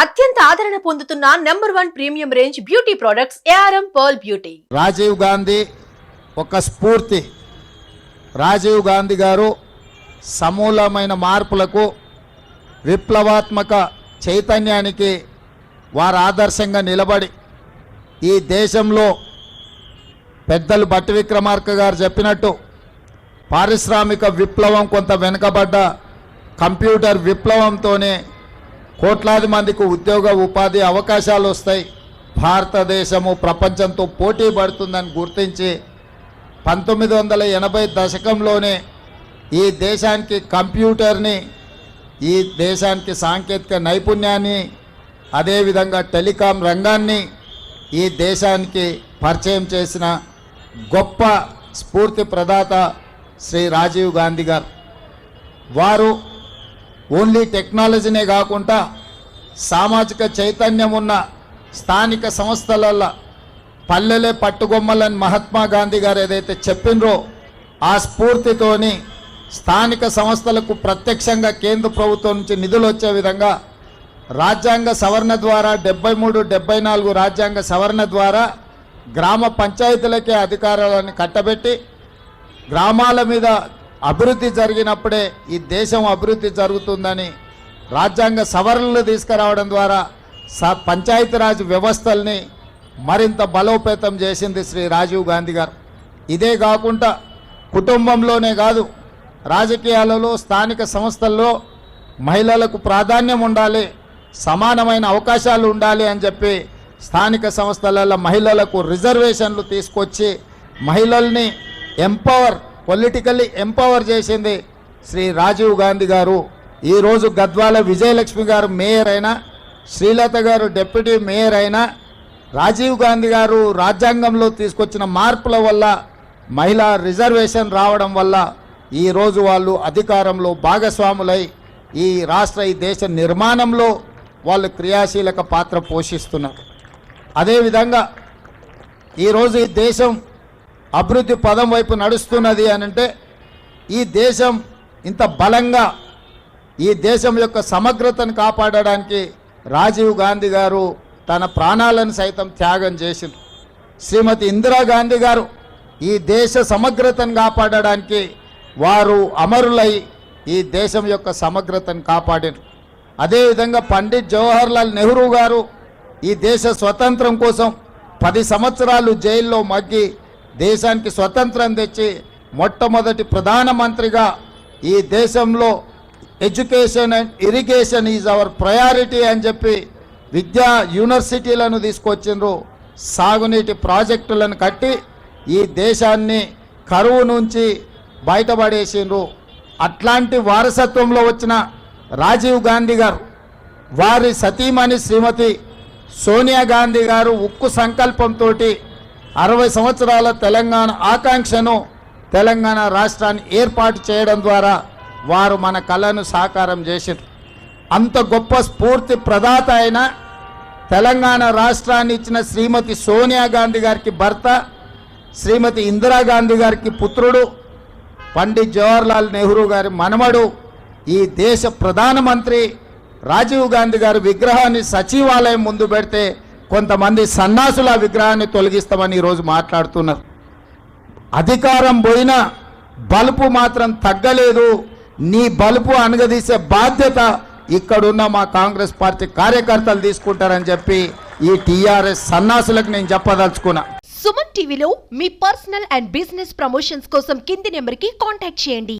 అత్యంత ఆదరణ పొందుతున్న number one premium range beauty products ARM pearl beauty. Rajiv Gandhi ఒక స్ఫూర్తి. రాజీవ్ గాంధీ గారు సమూలమైన మార్పులకు విప్లవాత్మక చైతన్యానికి వారు ఆదర్శంగా నిలబడి ఈ దేశంలో పెద్దలు బట్టి విక్రమార్క గారు చెప్పినట్టు పారిశ్రామిక విప్లవం కొంత వెనుకబడ్డ కంప్యూటర్ విప్లవంతోనే కోట్లాది మందికి ఉద్యోగ ఉపాధి అవకాశాలు వస్తాయి. భారతదేశము ప్రపంచంతో పోటీ పడుతుందని గుర్తించి పంతొమ్మిది వందల ఎనభై దశకంలోనే ఈ దేశానికి కంప్యూటర్ని ఈ దేశానికి సాంకేతిక నైపుణ్యాన్ని అదేవిధంగా టెలికాం రంగాన్ని ఈ దేశానికి పరిచయం చేసిన గొప్ప స్ఫూర్తి ప్రదాత శ్రీ రాజీవ్ గాంధీ గారు. వారు ఓన్లీ టెక్నాలజీనే కాకుండా సామాజిక చైతన్యం ఉన్న స్థానిక సంస్థలలో పల్లెలే పట్టుగొమ్మలని మహాత్మా గాంధీ గారు ఏదైతే చెప్పినరో ఆ స్ఫూర్తితోని స్థానిక సంస్థలకు ప్రత్యక్షంగా కేంద్ర ప్రభుత్వం నుంచి నిధులు వచ్చే విధంగా రాజ్యాంగ సవరణ ద్వారా డెబ్బై మూడు డెబ్బై నాలుగు రాజ్యాంగ సవరణ ద్వారా గ్రామ పంచాయతీలకే అధికారాలను కట్టబెట్టి గ్రామాల మీద అభివృద్ధి జరిగినప్పుడే ఈ దేశం అభివృద్ధి జరుగుతుందని రాజ్యాంగ సవరణలు తీసుకురావడం ద్వారా స పంచాయతీరాజ్ వ్యవస్థల్ని మరింత బలోపేతం చేసింది శ్రీ రాజీవ్ గాంధీ గారు. ఇదే కాకుండా కుటుంబంలోనే కాదు రాజకీయాలలో స్థానిక సంస్థల్లో మహిళలకు ప్రాధాన్యం ఉండాలి సమానమైన అవకాశాలు ఉండాలి అని చెప్పి స్థానిక సంస్థలలో మహిళలకు రిజర్వేషన్లు తీసుకొచ్చి మహిళల్ని ఎంపవర్ పొలిటికల్లీ ఎంపవర్ చేసింది శ్రీ రాజీవ్ గాంధీ గారు. ఈరోజు గద్వాల విజయలక్ష్మి గారు మేయర్ అయినా శ్రీలత గారు డిప్యూటీ మేయర్ అయినా రాజీవ్ గాంధీ గారు రాజ్యాంగంలో తీసుకొచ్చిన మార్పుల వల్ల మహిళా రిజర్వేషన్ రావడం వల్ల ఈరోజు వాళ్ళు అధికారంలో భాగస్వాములై ఈ రాష్ట్ర ఈ దేశ నిర్మాణంలో వాళ్ళు క్రియాశీలక పాత్ర పోషిస్తున్నారు. అదేవిధంగా ఈరోజు ఈ దేశం అభివృద్ధి పదం వైపు నడుస్తున్నది అని అంటే ఈ దేశం ఇంత బలంగా ఈ దేశం యొక్క సమగ్రతను కాపాడడానికి రాజీవ్ గాంధీ గారు తన ప్రాణాలను సైతం త్యాగం చేసింది. శ్రీమతి ఇందిరాగాంధీ గారు ఈ దేశ సమగ్రతను కాపాడడానికి వారు అమరులై ఈ దేశం యొక్క సమగ్రతను కాపాడారు. అదేవిధంగా పండిత్ జవహర్లాల్ నెహ్రూ గారు ఈ దేశ స్వతంత్రం కోసం పది సంవత్సరాలు జైల్లో మగ్గి దేశానికి స్వతంత్రం తెచ్చి మొట్టమొదటి ప్రధానమంత్రిగా ఈ దేశంలో education and irrigation is our priority అని చెప్పి విద్యా యూనివర్సిటీలను తీసుకొచ్చిండ్రు. సాగునీటి ప్రాజెక్టులను కట్టి ఈ దేశాన్ని కరువు నుంచి బయటపడేసిండ్రు. అట్లాంటి వారసత్వంలో వచ్చిన రాజీవ్ గాంధీ గారు వారి సతీమణి శ్రీమతి సోనియా గాంధీ గారు ఉక్కు సంకల్పంతో అరవై సంవత్సరాల తెలంగాణ ఆకాంక్షను తెలంగాణ రాష్ట్రాన్ని ఏర్పాటు చేయడం ద్వారా వారు మన కళను సాకారం చేశారు అంత గొప్ప స్ఫూర్తి ప్రదాత అయిన తెలంగాణ రాష్ట్రాన్ని ఇచ్చిన శ్రీమతి సోనియా గాంధీ గారికి భర్త శ్రీమతి ఇందిరాగాంధీ గారికి పుత్రుడు పండిత్ జవహర్లాల్ నెహ్రూ గారి మనమడు ఈ దేశ ప్రధానమంత్రి రాజీవ్ గాంధీ గారి విగ్రహాన్ని సచివాలయం ముందు పెడితే కొంతమంది సన్నాసుల విగ్రహాన్ని తొలగిస్తామని ఈరోజు మాట్లాడుతున్నారు. అధికారం పోయినా బలుపు మాత్రం తగ్గలేదు. నీ బలుపు అనగదీసే బాధ్యత ఇక్కడున్న మా కాంగ్రెస్ పార్టీ కార్యకర్తలు తీసుకుంటారని చెప్పి ఈ టీఆర్ఎస్ సన్నాసులకు నేను చెప్పదలుచుకున్నా. సుమన్ టీవీలో మీ పర్సనల్ అండ్ బిజినెస్ ప్రమోషన్స్ కోసం కింది నెంబర్కి కాంటాక్ట్ చేయండి.